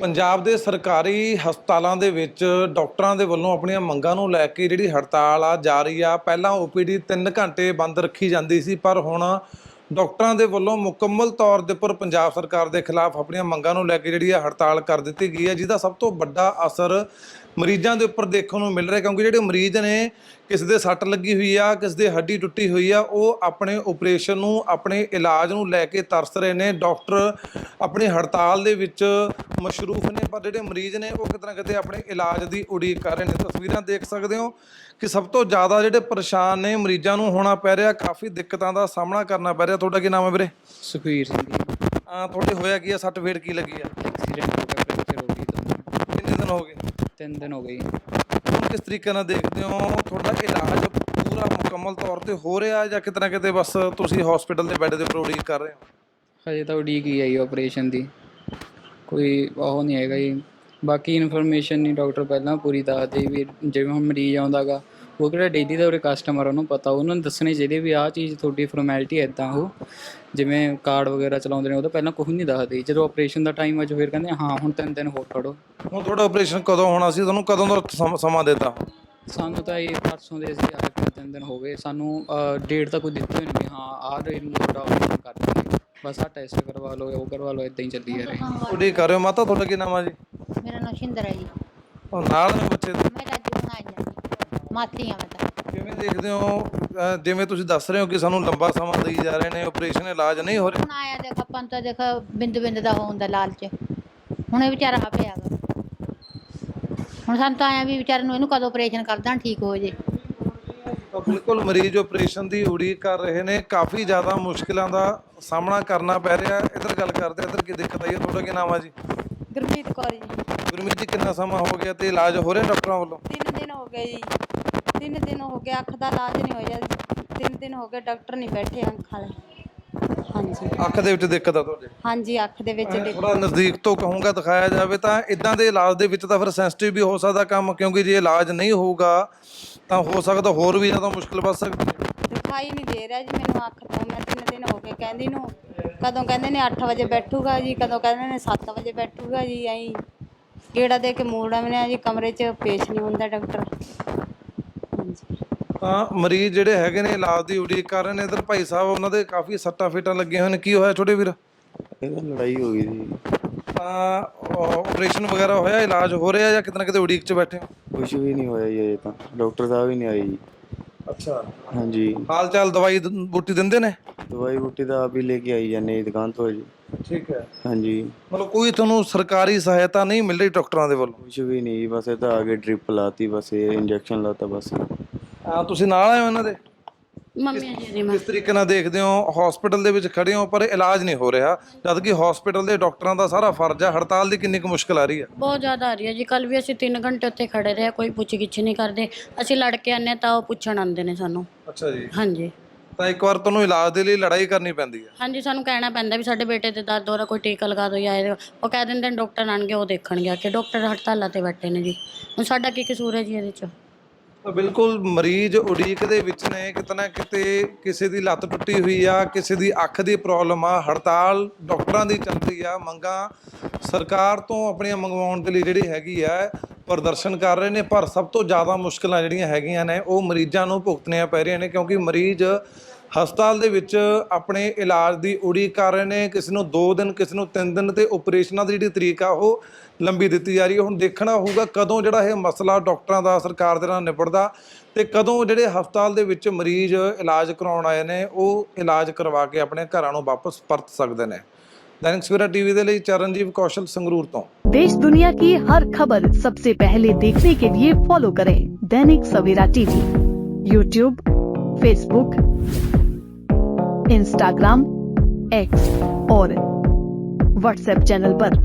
ਪੰਜਾਬ ਦੇ ਸਰਕਾਰੀ ਹਸਪਤਾਲਾਂ ਦੇ ਵਿੱਚ ਡਾਕਟਰਾਂ ਦੇ ਵੱਲੋਂ ਆਪਣੀਆਂ ਮੰਗਾਂ ਨੂੰ ਲੈ ਕੇ ਜਿਹੜੀ ਹੜਤਾਲ ਆ ਜਾਰੀ ਆ। ਪਹਿਲਾਂ ਓਪੀਡੀ 3 ਘੰਟੇ ਬੰਦ ਰੱਖੀ ਜਾਂਦੀ ਸੀ, ਪਰ ਹੁਣ ਡਾਕਟਰਾਂ ਦੇ ਵੱਲੋਂ ਮੁਕੰਮਲ ਤੌਰ ਦੇ ਉੱਪਰ ਪੰਜਾਬ ਸਰਕਾਰ ਦੇ ਖਿਲਾਫ ਆਪਣੀਆਂ ਮੰਗਾਂ ਨੂੰ ਲੈ ਕੇ ਜਿਹੜੀ ਆ ਹੜਤਾਲ ਕਰ ਦਿੱਤੀ ਗਈ ਹੈ ਜਿਹਦਾ ਸਭ ਤੋਂ ਵੱਡਾ ਅਸਰ ਮਰੀਜ਼ਾਂ ਦੇ ਉੱਪਰ ਦੇਖਣ ਨੂੰ ਮਿਲ ਰਿਹਾ ਕਿਉਂਕਿ ਜਿਹੜੇ ਮਰੀਜ਼ ਨੇ ਕਿਸੇ ਦੇ ਸੱਟ ਲੱਗੀ ਹੋਈ ਆ ਕਿਸੇ ਦੇ ਹੱਡੀ ਟੁੱਟੀ ਹੋਈ ਆ ਉਹ ਆਪਣੇ ਆਪਰੇਸ਼ਨ ਨੂੰ ਆਪਣੇ ਇਲਾਜ ਨੂੰ ਲੈ ਕੇ ਤਰਸ ਰਹੇ ਨੇ। ਡਾਕਟਰ ਆਪਣੀ ਹੜਤਾਲ ਦੇ ਵਿੱਚ ਮਸ਼ਰੂਫ ਨੇ ਪਰ ਜਿਹੜੇ ਮਰੀਜ਼ ਨੇ ਉਹ ਕਿਤੇ ਨਾ ਕਿਤੇ ਆਪਣੇ ਇਲਾਜ ਦੀ ਉਡੀਕ ਕਰ ਰਹੇ ਨੇ। ਤਸਵੀਰਾਂ ਦੇਖ ਸਕਦੇ ਹੋ ਕਿ ਸਭ ਤੋਂ ਜ਼ਿਆਦਾ ਜਿਹੜੇ ਪਰੇਸ਼ਾਨ ਨੇ ਮਰੀਜ਼ਾਂ ਨੂੰ ਹੋਣਾ ਪੈ ਰਿਹਾ ਕਾਫੀ ਦਿੱਕਤਾਂ ਦਾ ਸਾਹਮਣਾ ਕਰਨਾ ਪੈ ਰਿਹਾ। ਤੁਹਾਡਾ ਕੀ ਨਾਮ ਹੈ ਵੀਰੇ? ਸੁਖਵੀਰ ਸਿੰਘ ਆ ਤੁਹਾਡੇ ਹੋਇਆ ਕੀ ਆ? ਸੱਟ ਫੇੜ ਕੀ ਲੱਗੀ ਆ? ਐਕਸੀਡੈਂਟ ਹੋ ਗਿਆ ਫ੍ਰੈਕਚਰ ਹੋ ਗਈ ਤਾਂ। ਕਿੰਨੇ ਦਿਨ ਹੋ ਗਏ? ਤਿੰਨ ਦਿਨ ਹੋ ਗਏ ਹੁਣ ਕਿਸ ਤਰੀਕੇ ਨਾਲ ਦੇਖਦੇ ਹੋ? ਤੁਹਾਡਾ ਇਲਾਜ ਪੂਰਾ ਮੁਕੰਮਲ ਤੌਰ ਤੇ ਹੋ ਰਿਹਾ ਜਾਂ ਕਿਤੇ ਨਾ ਕਿਤੇ ਬਸ ਤੁਸੀਂ ਹਸਪੀਟਲ ਦੇ ਬੈੱਡ ਦੇ ਉੱਪਰ ਉਡੀਕ ਕਰ ਰਹੇ ਹੋ? ਹਜੇ ਤਾਂ ਉਡੀਕ ਹੀ ਆਈ ਆਪਰੇਸ਼ਨ ਦੀ। ਕੋਈ ਉਹ ਨਹੀਂ ਹੈਗਾ ਜੀ। ਬਾਕੀ ਇਨਫੋਰਮੇਸ਼ਨ ਨਹੀਂ ਡਾਕਟਰ ਪਹਿਲਾਂ ਪੂਰੀ ਦੱਸਦੇ ਵੀ ਜਿਵੇਂ ਹੁਣ ਮਰੀਜ਼ ਆਉਂਦਾਗਾ ਉਹ ਕਿਹੜਾ ਡੇਲੀ ਦਾ ਉਹਦੇ ਕਸਟਮਰ ਉਹਨੂੰ ਪਤਾ ਉਹਨਾਂ ਨੂੰ ਦੱਸਣੇ ਚਾਹੀਦੇ ਵੀ ਆਹ ਚੀਜ਼ ਤੁਹਾਡੀ ਫਾਰਮੈਲਿਟੀ ਐਦਾਂ ਉਹ ਜਿਵੇਂ ਕਾਰਡ ਵਗੈਰਾ ਚਲਾਉਂਦੇ ਨੇ ਉਹ ਤਾਂ ਪਹਿਲਾਂ ਕੁਝ ਨਹੀਂ ਦੱਸਦੇ। ਜਦੋਂ ਆਪਰੇਸ਼ਨ ਦਾ ਟਾਈਮ ਆ ਜੋ ਫਿਰ ਕਹਿੰਦੇ ਹਾਂ ਹੁਣ ਤਿੰਨ ਦਿਨ ਹੋਰ ਖੜੋ। ਹੁਣ ਤੁਹਾਡਾ ਆਪਰੇਸ਼ਨ ਕਦੋਂ ਹੋਣਾ ਸੀ? ਤੁਹਾਨੂੰ ਕਦੋਂ ਦਾ ਸਮ- ਸਮਾਂ ਦਿੱਤਾ? ਸਾਨੂੰ ਤਾਂ ਇਹ ਪਰਸੋਂ ਦੇ ਅਸੀਂ ਆਏ ਫਿਰ ਤਿੰਨ ਦਿਨ ਹੋ ਗਏ। ਸਾਨੂੰ ਡੇਟ ਤਾਂ ਕੋਈ ਦਿੱਤੀ ਹੋਈ ਨਹੀਂ ਵੀ ਹਾਂ ਆਹ ਡੇਟ ਨੂੰ ਤੁਹਾਡਾ ਆਪਰੇਸ਼ਨ ਕਰ ਦਿੰਦੇ ਬਸ ਆਹ ਟੈਸਟ ਕਰਵਾ ਲਓ ਉਹ ਕਰਵਾ ਲਓ ਇਦਾਂ ਹੀ ਚੱਲੀ ਜਾ ਰਿਹਾ। ਉਡੀਕ ਕਰ ਰਹੇ ਹੋ ਮਾਤਾ ਤੁਹਾਡਾ ਕੀ ਨਾਮ ਆ ਜੀ? ਮੇਰਾ ਨਾਮ ਸ਼ਿੰਦਰ ਹੈ ਜੀ। ਉਹ ਨਾਲ ਨੇ ਬੱਚੇ ਦੇ। ਮੈਂ ਹਾਂ ਮਾਤੀ ਆ ਮੈਂ ਤਾਂ। ਕਿਵੇਂ ਦੇਖਦੇ ਹੋ? ਅਹ ਜਿਵੇਂ ਤੁਸੀਂ ਦੱਸ ਰਹੇ ਹੋ ਕਿ ਸਾਨੂੰ ਲੰਬਾ ਸਮਾਂ ਦੇਈ ਜਾ ਰਹੇ ਨੇ ਆਪਰੇਸ਼ਨ ਇਲਾਜ ਨਹੀਂ ਹੋ ਰਿਹਾ। ਹੁਣ ਆਇਆ ਦੇਖ ਆਪਾਂ ਨੂੰ ਤਾਂ ਦੇਖ ਬਿੰਦ ਬਿੰਦ ਦਾ ਹੋਣ ਦਾ ਲਾਲਚ। ਹੁਣ ਇਹ ਵਿਚਾਰਾ ਆ ਪਿਆ ਗਾ ਹੁਣ ਸਾਨੂੰ ਤਾਂ ਆਇਆ ਵੀ ਵਿਚਾਰੇ ਨੂੰ ਇਹਨੂੰ ਕਦੋਂ ਆਪਰੇਸ਼ਨ ਕਰ ਦੇਣ ਠੀਕ ਹੋ ਜੇ। ਤਾਂ ਬਿਲਕੁਲ ਮਰੀਜ਼ ਆਪਰੇਸ਼ਨ ਦੀ ਉਡੀਕ ਕਰ ਰਹੇ ਨੇ। ਕਾਫੀ ਜ਼ਿਆਦਾ ਮੁਸ਼ਕਿਲਾਂ ਦਾ ਸਾਹਮਣਾ ਕਰਨਾ ਪੈ ਰਿਹਾ। ਇੱਧਰ ਗੱਲ ਕਰਦੇ ਇੱਧਰ ਕੀ ਦਿੱਕਤ ਆਈ ਹੈ ਤੁਹਾਡਾ ਕੀ ਨਾਮ ਆ ਜੀ? ਗੁਰਮੀਤ ਕੌਰ ਜੀ। ਗੁਰਮੀਤ ਜੀ ਕਿੰਨਾ ਸਮਾਂ ਹੋ ਗਿਆ ਤੇ ਇਲਾਜ ਹੋ ਰਿਹਾ ਡਾਕਟਰਾਂ ਵੱਲੋਂ? ਤਿੰਨ ਦਿਨ ਹੋ ਗਏ ਜੀ। ਤਿੰਨ ਦਿਨ ਹੋ ਗਏ ਅੱਖ ਦਾ ਇਲਾਜ ਨਹੀਂ ਹੋਇਆ। ਤਿੰਨ ਦਿਨ ਹੋ ਗਏ ਡਾਕਟਰ ਨਹੀਂ ਬੈਠੇ ਅੱਖ ਵਾਲੇ। ਹਾਂਜੀ। ਅੱਖ ਦੇ ਵਿੱਚ ਦਿੱਕਤ ਆ ਤੁਹਾਡੇ? ਹਾਂਜੀ ਅੱਖ ਦੇ ਵਿੱਚ ਡਿੱਗ- ਥੋੜਾ ਨਜ਼ਦੀਕ ਤੋਂ ਕਹੂੰਗਾ ਦਿਖਾਇਆ ਜਾਵੇ ਤਾਂ ਇਦਾਂ ਦੇ ਇਲਾਜ ਦੇ ਵਿੱਚ ਤਾਂ ਫਿਰ ਸੈਂਸਿਟਿਵ ਵੀ ਹੋ ਸਕਦਾ ਕੰਮ ਕਿਉਂਕਿ ਜੇ ਇਲਾਜ ਨਹੀਂ ਹੋਊਗਾ ਤਾਂ ਹੋ ਸਕਦਾ ਹੋਰ ਵੀ ਜ਼ਿਆਦਾ ਮੁਸ਼ਕਲ ਵੱਧ ਸਕਦੀ ਦਿਖਾਈ ਨਹੀਂ ਦੇ ਰਿਹਾ ਜੀ ਮੈਨੂੰ ਅੱਖ ਤੋਂ। ਮੈਂ ਤਿੰਨ ਦਿਨ ਹੋ ਗਏ ਕਹਿੰਦੀ ਨੂੰ ਕਦੋਂ ਕਹਿੰਦੇ ਨੇ 8 ਵਜੇ ਬੈਠੂਗਾ ਜੀ ਕਦੋਂ ਕਹਿੰਦੇ ਨੇ 7 ਵਜੇ ਬੈਠੂਗਾ ਜੀ ਐਂ। ਗੇੜਾ ਦੇ ਕੇ ਮੂੜਾ ਮੈਨੇ ਜੀ ਕਮਰੇ 'ਚ ਪੇਸ਼ ਨਹੀਂ ਹੁੰਦਾ ਡਾਕਟਰ। ਤਾਂ ਮਰੀਜ਼ ਜਿਹੜੇ ਹੈਗੇ ਨੇ ਇਲਾਜ ਦੀ ਉਡੀਕ ਕਰ ਰਹੇ ਨੇ ਇਧਰ ਭਾਈ ਸਾਹਿਬ ਉਹਨਾਂ ਦੇ ਕਾਫੀ ਸੱਟਾਂ ਫੇਟਾਂ ਲੱਗੀਆਂ ਨੇ। ਕੀ ਹੋਇਆ ਛੋਟੇ ਵੀਰ? ਇਹਦਾ ਲੜਾਈ ਹੋ ਗਈ ਸੀ ਤਾਂ ਆਪਰੇਸ਼ਨ ਵਗੈਰਾ ਹੋਇਆ ਇਲਾਜ ਹੋ ਰਿਹਾ ਜਾਂ ਕਿਤੇ ਨਾ ਕਿਤੇ ਉਡੀਕ 'ਚ ਬੈਠੇ ਹੋ? ਕੁਝ ਵੀ ਨਹੀਂ ਹੋਇਆ ਜੀ ਅਜੇ ਤਾਂ। ਡਾਕਟਰ ਸਾਹਿਬ ਹੀ ਨਹੀਂ ਆਏ ਜੀ। ਅੱਛਾ। ਹਾਂਜੀ। ਹਾਲ ਚਾਲ ਦਵਾਈ ਦ- ਬੂਟੀ ਦਿੰਦੇ ਨੇ? ਦਵਾਈ ਬੂਟੀ ਤਾਂ ਆਪ ਹੀ ਲੈ ਕੇ ਆਈ ਜਾਂਦੇ ਜੀ ਦੁਕਾਨ ਤੋਂ ਜੀ। ਠੀਕ ਹੈ। ਹਾਂਜੀ। ਮਤਲਬ ਕੋਈ ਤੁਹਾਨੂੰ ਸਰਕਾਰੀ ਸਹਾਇਤਾ ਨਹੀਂ ਮਿਲ ਰਹੀ ਡਾਕਟਰਾਂ ਦੇ ਵੱਲੋਂ? ਕੁਝ ਵੀ ਨਹੀਂ ਜੀ ਬਸ ਇਹ ਤਾਂ ਆ ਕੇ ਡ੍ਰਿਪ ਲਾਤੀ ਬਸ ਇਹ ਇੰਜੈਕਸ਼ਨ ਲਾਤਾ ਬਸ। ਆ ਤੁਸੀਂ ਨਾਲ ਆਏ ਹੋ ਇਹਨਾਂ ਦੇ? ਮੰਮੀ ਜੀ ਦੀ ਕਿਸ ਤਰੀਕੇ ਨਾਲ ਦੇਖਦੇ ਹੋ? ਹਸਪੀਟਲ ਦੇ ਵਿੱਚ ਖੜੇ ਹੋ ਪਰ ਇਲਾਜ ਨਹੀਂ ਹੋ ਰਿਹਾ। ਜਦ ਕਿ ਹਸਪੀਟਲ ਦੇ ਡਾਕਟਰਾਂ ਦਾ ਸਾਰਾ ਫਰਜ਼ ਹੈ ਹੜਤਾਲ ਦੀ ਕਿੰਨੀ ਕੁ ਮੁਸ਼ਕਲ ਆ ਰਹੀ ਹੈ ਬਹੁਤ ਜ਼ਿਆਦਾ ਆ ਰਹੀ ਹੈ ਜੀ। ਕੱਲ ਵੀ ਅਸੀਂ 3 ਘੰਟੇ ਉੱਥੇ ਖੜੇ ਰਹੇ ਕੋਈ ਪੁੱਛ ਗਿੱਛ ਨਹੀਂ ਕਰਦੇ। ਅਸੀਂ ਲੜ ਕੇ ਆਨੇ ਤਾਂ ਉਹ ਪੁੱਛਣ ਆਉਂਦੇ ਨੇ ਸਾਨੂੰ। ਅੱਛਾ ਜੀ। ਹਾਂਜੀ। ਤਾਂ ਇੱਕ ਵਾਰ ਤੁਹਾਨੂੰ ਇਲਾਜ ਦੇ ਲਈ ਲੜਾਈ ਕਰਨੀ ਪੈਂਦੀ ਹੈ ਹਾਂਜੀ ਸਾਨੂੰ ਕਹਿਣਾ ਪੈਂਦਾ ਵੀ ਸਾਡੇ ਬੇਟੇ ਦੇ ਦਰਦ ਹੋ ਰਿਹਾ ਕੋਈ ਟੀਕਾ ਲਗਾ ਦਿਓ ਜਾਂ ਇਹ ਉਹ ਕਹਿ ਦਿੰਦੇ ਨੇ ਡਾਕਟਰ ਆਣਗੇ ਉਹ ਦੇਖਣਗੇ ਕਿ। ਡਾਕਟਰ ਹੜਤਾਲਾਂ ਤੇ ਬੈਠੇ ਨੇ ਜੀ। ਹੁਣ ਸਾਡਾ ਕੀ ਕਸੂਰ ਹੈ ਜੀ ਇਹਦੇ 'ਚ? ਬਿਲਕੁਲ ਮਰੀਜ਼ ਉਡੀਕ ਦੇ ਵਿੱਚ ਨੇ, ਕਿਤੇ ਨਾ ਕਿਤੇ ਕਿਸੇ ਦੀ ਲੱਤ ਟੁੱਟੀ ਹੋਈ ਆ, ਕਿਸੇ ਦੀ ਅੱਖ ਦੀ ਪ੍ਰੋਬਲਮ ਆ, ਹੜਤਾਲ ਡਾਕਟਰਾਂ ਦੀ ਚੱਲਦੀ ਆ, ਮੰਗਾਂ ਸਰਕਾਰ ਤੋਂ ਆਪਣੀਆਂ ਮੰਗਵਾਉਣ ਦੇ ਲਈ ਜਿਹੜੀ ਹੈਗੀ ਆ, ਪ੍ਰਦਰਸ਼ਨ ਕਰ ਰਹੇ ਨੇ, ਪਰ ਸਭ ਤੋਂ ਜ਼ਿਆਦਾ ਮੁਸ਼ਕਲਾਂ ਜਿਹੜੀਆਂ ਹੈਗੀਆਂ ਨੇ, ਉਹ ਮਰੀਜ਼ਾਂ ਨੂੰ ਭੁਗਤਣੀਆਂ ਪੈ ਰਹੀਆਂ ਨੇ, ਕਿਉਂਕਿ ਮਰੀਜ਼ ਹਸਪਤਾਲ ਦੇ ਵਿੱਚ ਆਪਣੇ ਇਲਾਜ ਦੀ ਉਡੀਕ ਕਰ ਰਹੇ ਨੇ, ਕਿਸੇ ਨੂੰ 2 ਦਿਨ, ਕਿਸੇ ਨੂੰ 3 ਦਿਨ ਤੇ ਆਪਰੇਸ਼ਨਾਂ ਦੀ ਜਿਹੜੀ ਤਰੀਕ ਆ, ਉਹ ਲੰਬੀ ਦਿੱਤੀ ਜਾ ਰਹੀ ਹੈ ਹੁਣ ਦੇਖਣਾ ਹੋਊਗਾ ਕਦੋਂ ਜਿਹੜਾ ਇਹ ਮਸਲਾ ਡਾਕਟਰਾਂ ਦਾ ਸਰਕਾਰ ਦੇ ਨਾਲ ਨਿਬੜਦਾ ਤੇ ਕਦੋਂ ਜਿਹੜੇ ਹਸਪਤਾਲ ਦੇ ਵਿੱਚ ਮਰੀਜ਼ ਇਲਾਜ ਕਰਾਉਣ ਆਏ ਨੇ ਉਹ ਇਲਾਜ ਕਰਵਾ ਕੇ ਆਪਣੇ ਘਰਾਂ ਨੂੰ ਵਾਪਸ ਪਰਤ ਸਕਦੇ ਨੇ ਦੈਨਿਕ ਸਵੇਰਾ ਟੀਵੀ ਦੇ ਲਈ ਚਰਨਜੀਤ ਕੌਸ਼ਲ ਸੰਗਰੂਰ ਤੋਂ देश दुनिया की हर खबर सबसे पहले देखने के लिए फॉलो करें Dainik Savera TV YouTube Facebook Instagram X और व्हाट्सएप चैनल पर।